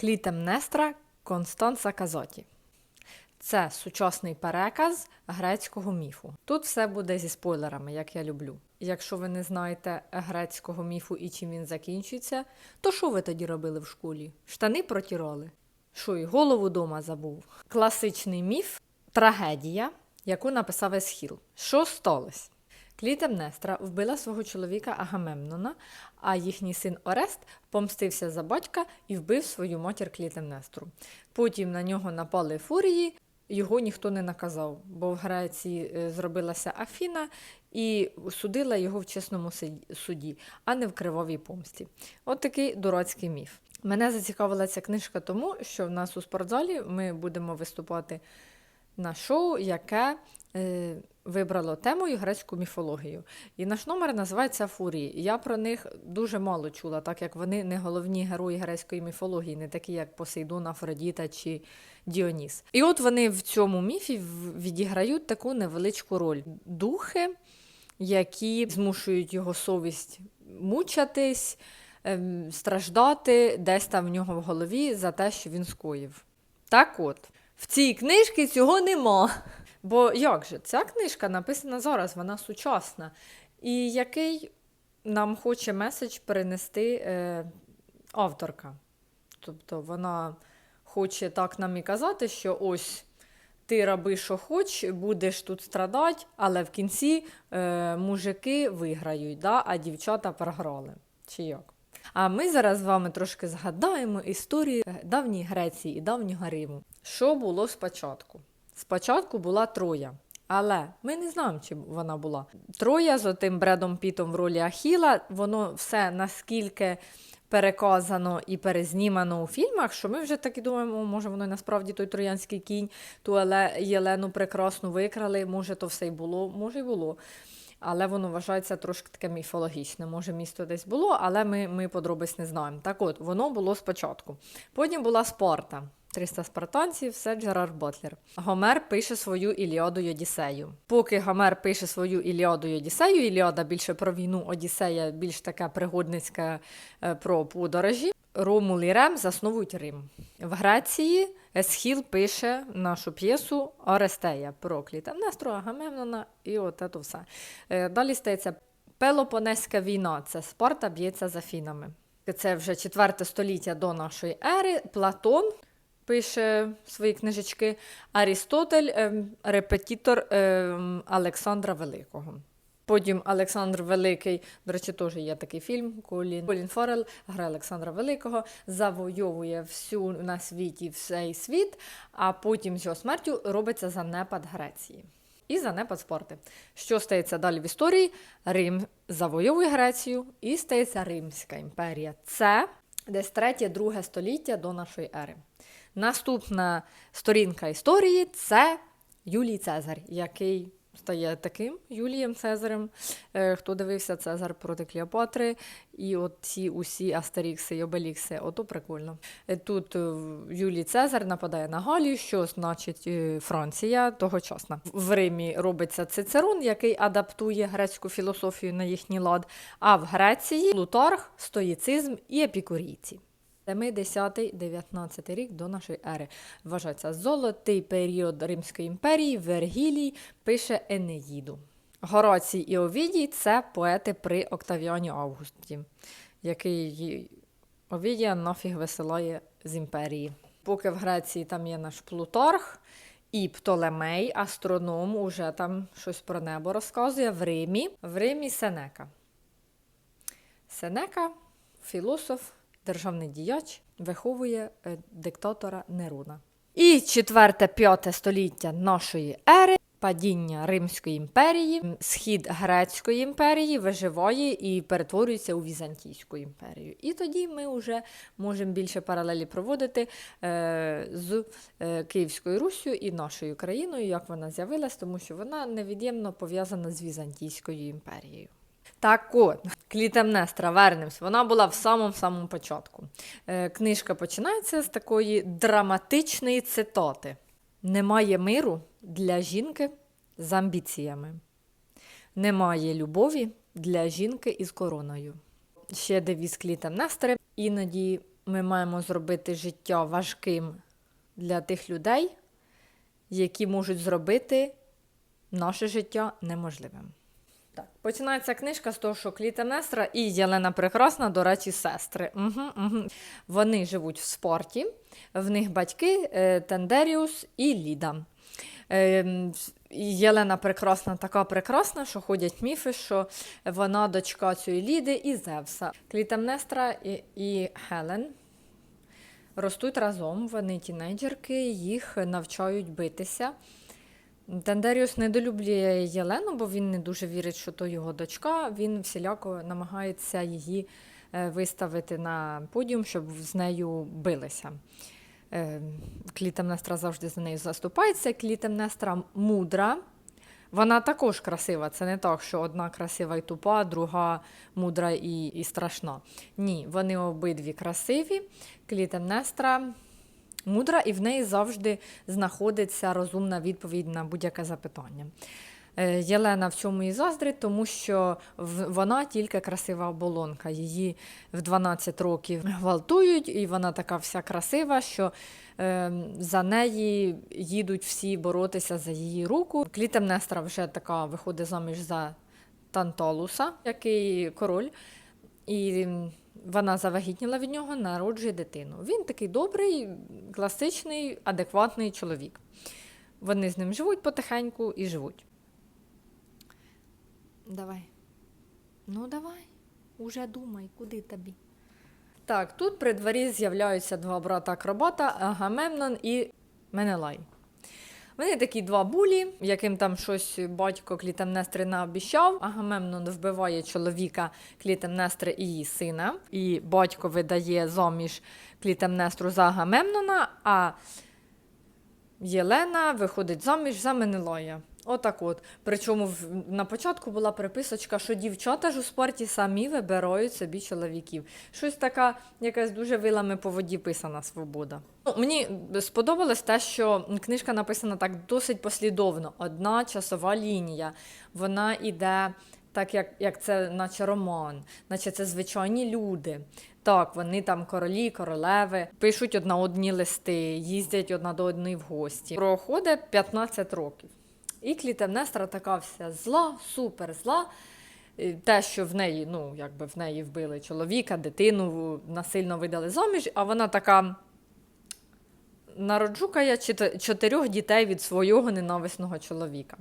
Клітемнестра Констанца Казоті. Це сучасний переказ грецького міфу. Тут все буде зі спойлерами, як я люблю. Якщо ви не знаєте грецького міфу і чим він закінчується, то що ви тоді робили в школі? Штани протирали? Що й голову дома забув? Класичний міф трагедія, яку написав Есхіл. Що сталося? Клітемнестра вбила свого чоловіка Агамемнона, а їхній син Орест помстився за батька і вбив свою матір Клітемнестру. Потім на нього напали фурії, його ніхто не наказав, бо в Греції е, зробилася Афіна і судила його в чесному суді, а не в кривавій помсті. От такий дурацький міф. Мене зацікавила ця книжка тому, що в нас у спортзалі ми будемо виступати на шоу, яке вибрало темою грецьку міфологію. І наш номер називається Фурії. Я про них дуже мало чула, так як вони не головні герої грецької міфології, не такі, як Посейдон, Афродіта чи Діоніс. І от вони в цьому міфі відіграють таку невеличку роль. Духи, які змушують його совість мучатись, ем, страждати десь там в нього в голові за те, що він скоїв. Так от, в цій книжці цього нема. Бо як же, ця книжка написана зараз, вона сучасна. І який нам хоче меседж перенести е, авторка. Тобто вона хоче так нам і казати, що ось ти роби, що хоч, будеш тут страдати, але в кінці е, мужики виграють, да, а дівчата програли. Чи як? А ми зараз з вами трошки згадаємо історію давньої Греції і давнього Риму. Що було спочатку? Спочатку була Троя. Але ми не знаємо, чим вона була. Троя з отим Бредом Пітом в ролі Ахіла, воно все наскільки переказано і перезнімано у фільмах, що ми вже так і думаємо, може воно і насправді той троянський кінь, ту Єлену прекрасну викрали, може то все й було, може й було. Але воно вважається трошки таке міфологічне. Може, місто десь було, але ми, ми подробиць не знаємо. Так от, воно було спочатку. Потім була Спарта. 300 спартанців, все Джерар Ботлер. Гомер пише свою Іліаду й Одіссею. Поки Гомер пише свою Іліаду й Одіссею, Іліада більше про війну, Одіссея більш така пригодницька е, про подорожі. Ромул і Рем засновують Рим. В Греції Есхіл пише нашу п'єсу Орестея про Клітемнестру, Агамемнона і от це все. Е, Далі стається Пелопонеська війна. Це Спарта б'ється з Афінами. Це вже 4 століття до нашої ери. Платон пише свої книжечки. Арістотель ем, репетитор ем, Олександра Великого. Потім Олександр Великий, до речі, теж є такий фільм. Колін, Колін Форел грає Олександра Великого, завойовує всю на світі всей світ, а потім з його смертю робиться занепад Греції. І занепад спорти. Що стається далі в історії? Рим завойовує Грецію і стається Римська імперія. Це десь третє-друге століття до нашої ери. Наступна сторінка історії це Юлій Цезар, який стає таким Юлієм Цезарем. Е, Хто дивився Цезар проти Клеопатри, і от ці усі Астерікси і Обелікси, ото прикольно. Е, Тут е, Юлій Цезар нападає на Галію, що значить Франція тогочасна. В Римі робиться Цицерон, який адаптує грецьку філософію на їхній лад, а в Греції Плутарх, стоїцизм і епікурійці. 10-19 рік до нашої ери. Вважається золотий період Римської імперії. Вергілій пише Енеїду. Горацій і Овідій це поети при Октавіані Августі, який Овідія нафіг висилає з імперії. Поки в Греції там є наш Плутарх і Птолемей, астроном, уже там щось про небо розказує. В Римі, в Римі Сенека. Сенека, філософ, державний діяч, виховує е, диктатора Нерона. І 4-5 століття нашої ери. Падіння Римської імперії, схід Грецької імперії виживає і перетворюється у Візантійську імперію. І тоді ми вже можемо більше паралелі проводити е, з е, Київською Руссю і нашою країною, як вона з'явилась, тому що вона невід'ємно пов'язана з Візантійською імперією. Так от, Клітемнестра, вернемось. Вона була в самому-самому початку. Е, книжка починається з такої драматичної цитати: Немає миру для жінки з амбіціями. Немає любові для жінки із короною. Ще девіз Клітемнестри. Іноді ми маємо зробити життя важким для тих людей, які можуть зробити наше життя неможливим. Починається книжка з того, що Клітемнестра і Єлена Прекрасна, до речі, сестри. Угу, угу. Вони живуть в спорті, в них батьки е, Тендеріус і Ліда. Е, Єлена прекрасна, така прекрасна, що ходять міфи, що вона дочка цієї Ліди і Зевса. Клітемнестра і, і Хелен ростуть разом, вони тінейджерки, їх навчають битися. Тендеріус недолюблює Єлену, бо він не дуже вірить, що то його дочка. Він всіляко намагається її е, виставити на подіум, щоб з нею билися. Е, Клітемнестра завжди за нею заступається. Клітемнестра мудра. Вона також красива. Це не так, що одна красива і тупа, друга мудра і, і страшна. Ні, вони обидві красиві. Клітемнестра мудра, і в неї завжди знаходиться розумна відповідь на будь-яке запитання. Е, Єлена в цьому і заздрить, тому що вона тільки красива оболонка. Її в 12 років гвалтують, і вона така вся красива, що е, за неї їдуть всі боротися за її руку. Клітемнестра вже така виходить заміж за Танталуса, який король. І вона завагітніла від нього, народжує дитину. Він такий добрий, класичний, адекватний чоловік. Вони з ним живуть потихеньку і живуть. Давай. Ну, давай. Уже думай, куди тобі. Так, тут при дворі з'являються два брата акробата Агамемнон і Менелай. Вони такі два булі, яким там щось батько Клітемнестри наобіщав. Агамемнон вбиває чоловіка Клітемнестри і її сина. І батько видає зоміж Клітемнестру за Агамемнона, а Єлена виходить заміж за Менелая. Отак от. Причому в- на початку була приписочка, що дівчата ж у спорті самі вибирають собі чоловіків. Щось така, якась дуже вилами по воді писана свобода. Ну, мені сподобалось те, що книжка написана так досить послідовно. Одна часова лінія. Вона іде так, як, як це, наче роман, наче це звичайні люди. Так, вони там королі, королеви, пишуть одна одні листи, їздять одна до одної в гості. Проходить 15 років. І Клітемнестра така вся зла, супер зла. Е, Те, що в неї, ну, якби в неї вбили чоловіка, дитину, насильно видали заміж, а вона така народжукає чотир- чотирьох дітей від свого ненависного чоловіка.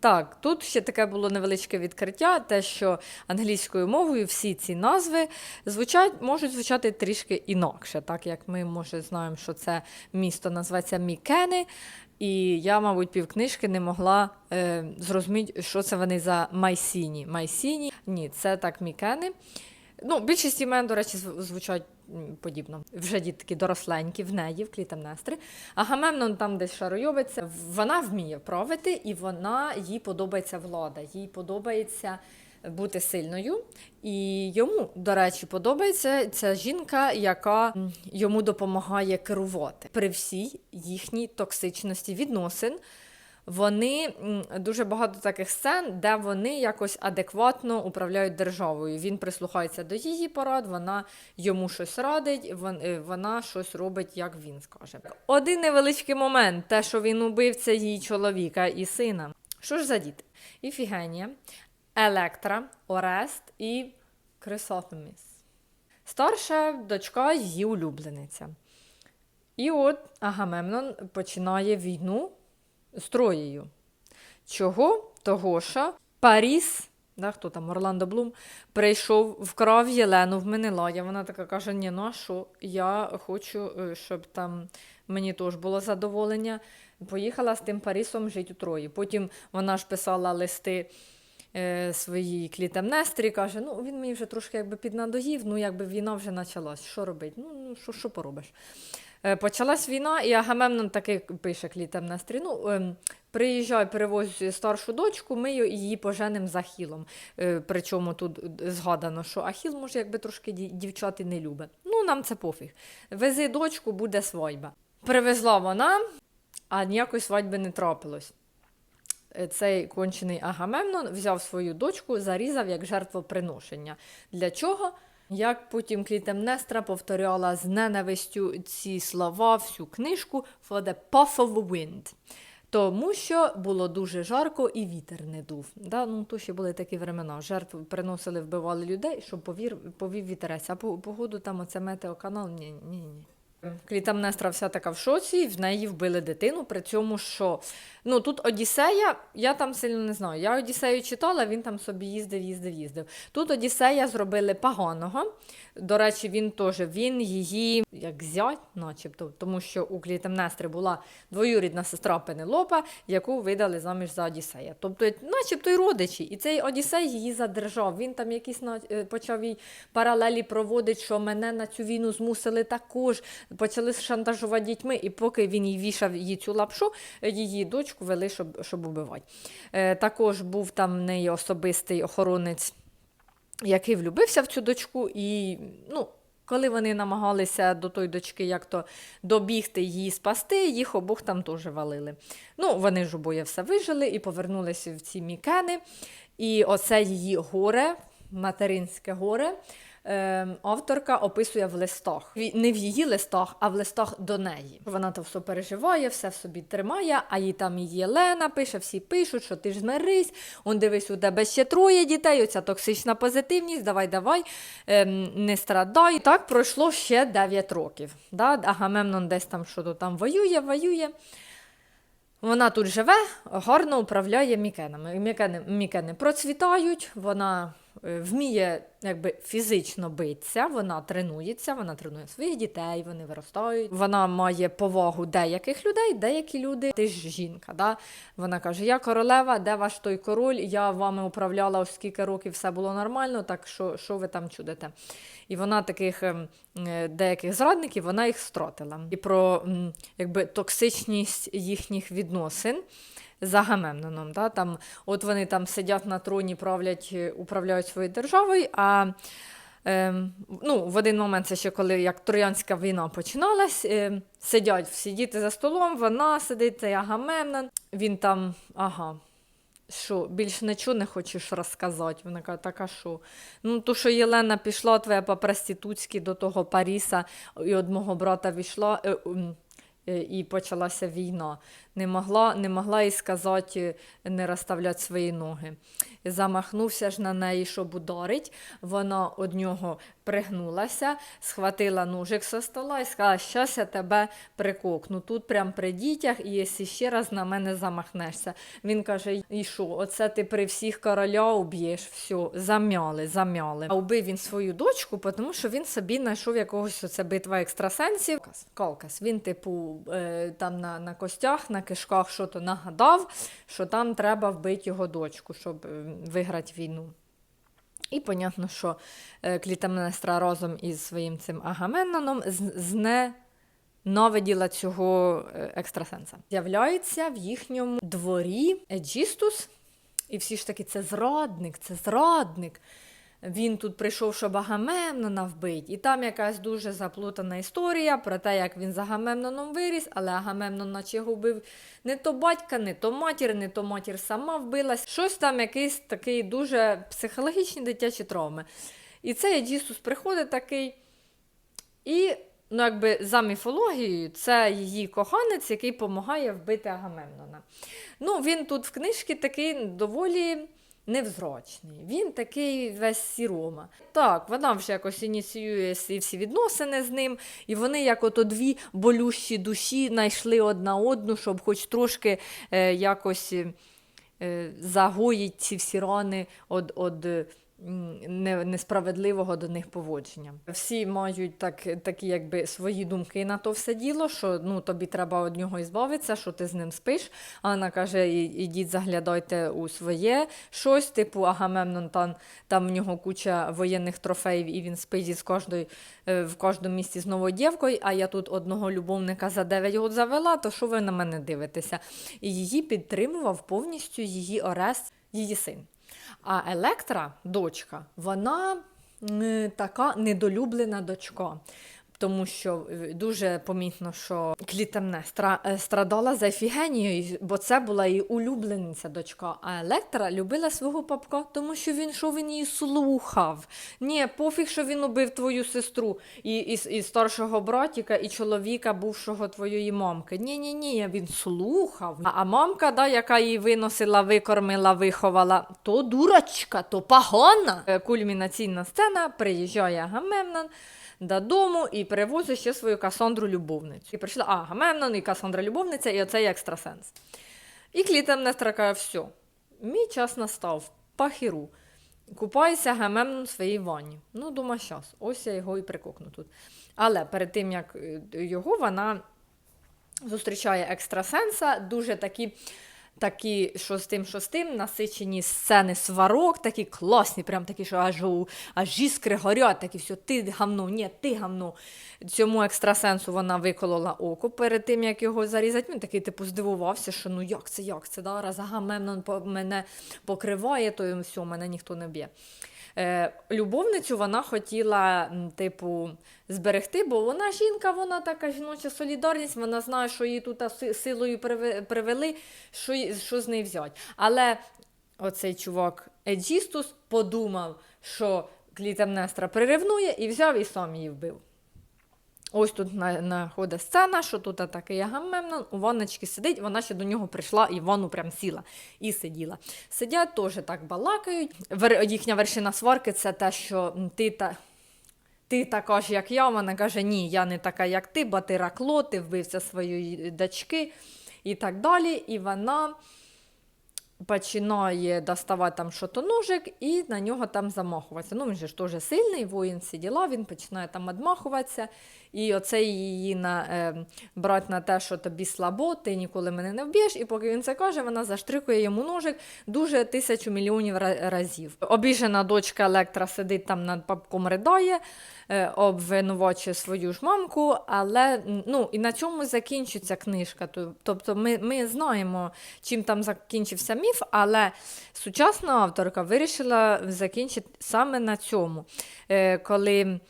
Так, тут ще таке було невеличке відкриття, те, що англійською мовою всі ці назви звучать, можуть звучати трішки інакше, так як ми, може, знаємо, що це місто називається Мікени, і я, мабуть, півкнижки не могла е, зрозуміти, що це вони за Майсіні. Майсіні, ні, це так Мікени. Ну, більшість імен, до речі, звучать подібно. Вже діти такі доросленькі в неї, в Клітемнестри. А Гамемнон там десь шаруйовиться. Вона вміє правити, і вона їй подобається влада. Їй подобається бути сильною. І йому, до речі, подобається ця жінка, яка йому допомагає керувати при всій їхній токсичності відносин. Вони дуже багато таких сцен, де вони якось адекватно управляють державою. Він прислухається до її порад, вона йому щось радить, е, вона щось робить, як він скаже. Один невеличкий момент: те, що він убивця її чоловіка і сина. Що ж за діти? Іфігенія, Електра, Орест і Крисотоміс. Старша дочка її улюблениця. І от Агамемнон починає війну з Троєю. Чого? Того, що Паріс, да, хто там, Орландо Блум, прийшов, вкрав Єлену в Менелая. Вона така каже: ні, ну а що? Я хочу, е, щоб там мені теж було задоволення. Поїхала з тим Парісом жити у Трої. Потім вона ж писала листи е, своїй Клітемнестрі, каже, ну він мені вже трошки якби піднадоїв, ну якби війна вже почалась. Що робити? Ну, ну що, що поробиш? Е, Почалась війна, і Агамемнон таки пише Клітемнестрі, ну, ем, приїжджай, перевозь старшу дочку, ми її поженимо за Ахілом. Е, Причому тут згадано, що Ахіл, може, якби трошки ді- дівчат і не любить. Ну, нам це пофіг. Вези дочку, буде свадьба. Привезла вона, а ніякої свадьби не трапилось. Е, Цей кончений Агамемнон взяв свою дочку, зарізав як жертвоприношення. Для чого? Як потім Клітемнестра повторяла з ненавистю ці слова всю книжку for the puff of wind. Тому що було дуже жарко і вітер не дув. Да? Ну, то ще були такі времена. Жертв приносили, вбивали людей, щоб повір, повів вітерець. А по погоду там оце метеоканал. Ні, ні, ні. Клітамнестра вся така в шоці, в неї вбили дитину. При цьому, що ну тут Одіссея, я там сильно не знаю. Я Одіссею читала, він там собі їздив, їздив, їздив. Тут Одіссея зробили поганого. До речі, він теж він її як зять, начебто, тому що у Клітамнестри була двоюрідна сестра Пенелопа, яку видали заміж за Одіссея. Тобто, начебто й родичі. І цей Одіссей її задержав. Він там якісь е, почав їй паралелі проводити, що мене на цю війну змусили також. Почали шантажувати дітьми, і поки він їй вішав її цю лапшу, її дочку вели, щоб, щоб убивати. Е, також був там в неї особистий охоронець, який влюбився в цю дочку, і ну. Коли вони намагалися до тої дочки як-то добігти її спасти, їх обох там теж валили. Ну, вони ж обоє все вижили і повернулися в ці мікени. І оце її горе, материнське горе, авторка описує в листах. Не в її листах, а в листах до неї. Вона то все переживає, все в собі тримає, а їй там її Єлена пише, всі пишуть, що ти ж змирись, он дивись, у тебе ще троє дітей, оця токсична позитивність, давай, давай, ем, не страдай. І так пройшло ще 9 років. Да? Агамемнон десь там що то там воює, воює. Вона тут живе, гарно управляє мікенами. Мікени, мікени процвітають, вона вміє якби, фізично битися, вона тренується, вона тренує своїх дітей, вони виростають. Вона має повагу деяких людей, деякі люди, ти ж жінка. Да? Вона каже: Я королева, де ваш той король? Я вами управляла ось скільки років, все було нормально, так що, що ви там чудите? І вона таких ем, е, деяких зрадників вона їх стратила. І про якби, токсичність їхніх відносин з Агамемноном. Да? Там, от вони там сидять на троні, правлять, е, управляють своєю державою. а Ем, ну, в один момент, це ще коли як Троянська війна починалась, ем, сидять всі діти за столом, вона сидить, цей Агамемнон, він там, ага, що, більш нічого не хочеш розказати? Вона каже, так а що? Ну, то, що Єлена пішла твоя по-проститутськи до того Паріса, і од мого брата війшла, е, е, і почалася війна. Не могла, не могла їй сказати, е, не розставляти свої ноги. Замахнувся ж на неї, щоб ударить. Вона од нього пригнулася, схватила ножик со стола і сказала, щас я тебе прикокну. Тут прям при дітях, і якщо ще раз на мене замахнешся. Він каже: і що, оце ти при всіх короля уб'єш, все, зам'яли, зам'яли. А убив він свою дочку, тому що він собі знайшов якогось оце битва екстрасенсів. Калкас. Він, типу, е, там на, на костях, на кишках то нагадав, що там треба вбити його дочку, щоб е, виграти війну. І понятно, що е, Клітамнестра разом із своїм цим Агамемноном з- зненавиділа цього е, екстрасенса. З'являється в їхньому дворі Еджістус, і всі ж таки це зрадник, це зрадник. Він тут прийшов, щоб Агамемнона вбити. І там якась дуже заплутана історія про те, як він з Агамемноном виріс, але Агамемнон наче вбив не то батька, не то матір, не то матір сама вбилась. Щось там якийсь такий дуже психологічні дитячі травми. І цей Еджісус приходить такий. І, ну, якби за міфологією, це її коханець, який допомагає вбити Агамемнона. Ну, він тут в книжці такий доволі невзрачний. Він такий весь сірома. Так, вона вже якось ініціює всі відносини з ним, і вони, як ото дві болющі душі, знайшли одна одну, щоб хоч трошки е, якось е, загоїть ці всі рани од, од несправедливого до них поводження. Всі мають так, такі якби свої думки на то все діло, що ну, тобі треба від нього ізбавитися, що ти з ним спиш. А вона каже: «І- ідіть заглядайте у своє щось, типу Агамемнон, там, там в нього куча воєнних трофеїв, і він спить із кожної, е, в кожному місці з новою дівкою, а я тут одного любовника за 9 років завела, то що ви на мене дивитеся? І її підтримував повністю її Орест, її син. А Електра, дочка, вона така недолюблена дочка. Тому що е, дуже помітно, що Клітемнестра е, страдала за Ефігенією, бо це була її улюблениця дочка. А Електра любила свого папка, тому що він що він її слухав. Ні, пофіг, що він убив твою сестру і, і, і старшого братіка, і чоловіка, бувшого твоєї мамки. Ні, ні, ні, він слухав. А, а мамка, да, яка її виносила, викормила, виховала, то дурочка, то погана. Е, Кульмінаційна сцена приїжджає Агамемнон додому і привозить ще свою Касандру любовницю. І прийшла Агамемнон і Касандра любовниця, і оцей екстрасенс. І Клітемнестра каже, все, мій час настав, пахіру. Купається Агамемнон в своїй ванні. Ну, думаю, щас, ось я його і прикокну тут. Але перед тим, як е, його, вона зустрічає екстрасенса, дуже такі. Такі, що з тим, що з тим, насичені сцени сварок, такі класні, прям такі, що аж, аж іскри горять, такі все, ти гамно, ні, ти гамно. Цьому екстрасенсу вона виколола око перед тим, як його зарізати. Він такий, типу, здивувався, що ну як це, як це, да? раз Агамемнон мене покриває, то все, мене ніхто не б'є. Е, любовницю вона хотіла, типу, зберегти, бо вона жінка, вона така жіноча солідарність, вона знає, що її тут силою приве- привели, що, що з неї взяти. Але оцей чувак Еджістус подумав, що Клітемнестра приревнує і взяв і сам її вбив. Ось тут на- знаходить сцена, що тут такий Агамемнон, у ванночці сидить, вона ще до нього прийшла і в ванну прям сіла і сиділа. Сидять, теж так балакають. Їхня вершина сварки це те, що ти та. Ти така ж, як я, вона каже, ні, я не така, як ти, бо ти ракло, ти вбився своєї дочки і так далі. І вона починає доставати там що-то ножик і на нього там замахуватися. Ну, він же ж теж сильний, воїн всі діла, він починає там відмахуватися. І оце її на, е, брать на те, що тобі слабо, ти ніколи мене не вб'єш. І поки він це каже, вона заштрикує йому ножик дуже тисячу мільйонів разів. Обіжена дочка Електра сидить там над папком ридає, е, обвинувачує свою ж мамку, але ну, і на цьому закінчується книжка. Тобто ми, ми знаємо, чим там закінчився міф, але сучасна авторка вирішила закінчити саме на цьому. Е, коли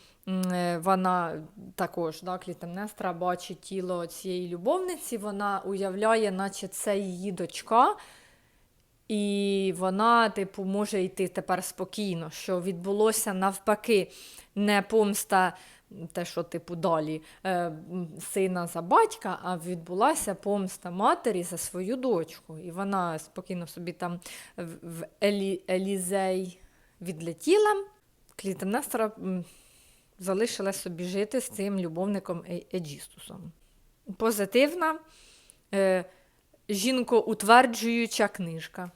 вона також, да, Клітемнестра бачить тіло цієї любовниці, вона уявляє, наче це її дочка. І вона, типу, може йти тепер спокійно, що відбулося навпаки, не помста, те, що, типу, далі е, сина за батька, а відбулася помста матері за свою дочку. І вона спокійно собі там в, Елі, Елізей відлетіла. Клітемнестра залишила собі жити з цим любовником Е- Еджістусом. Позитивна, е, жінкоутверджуюча книжка.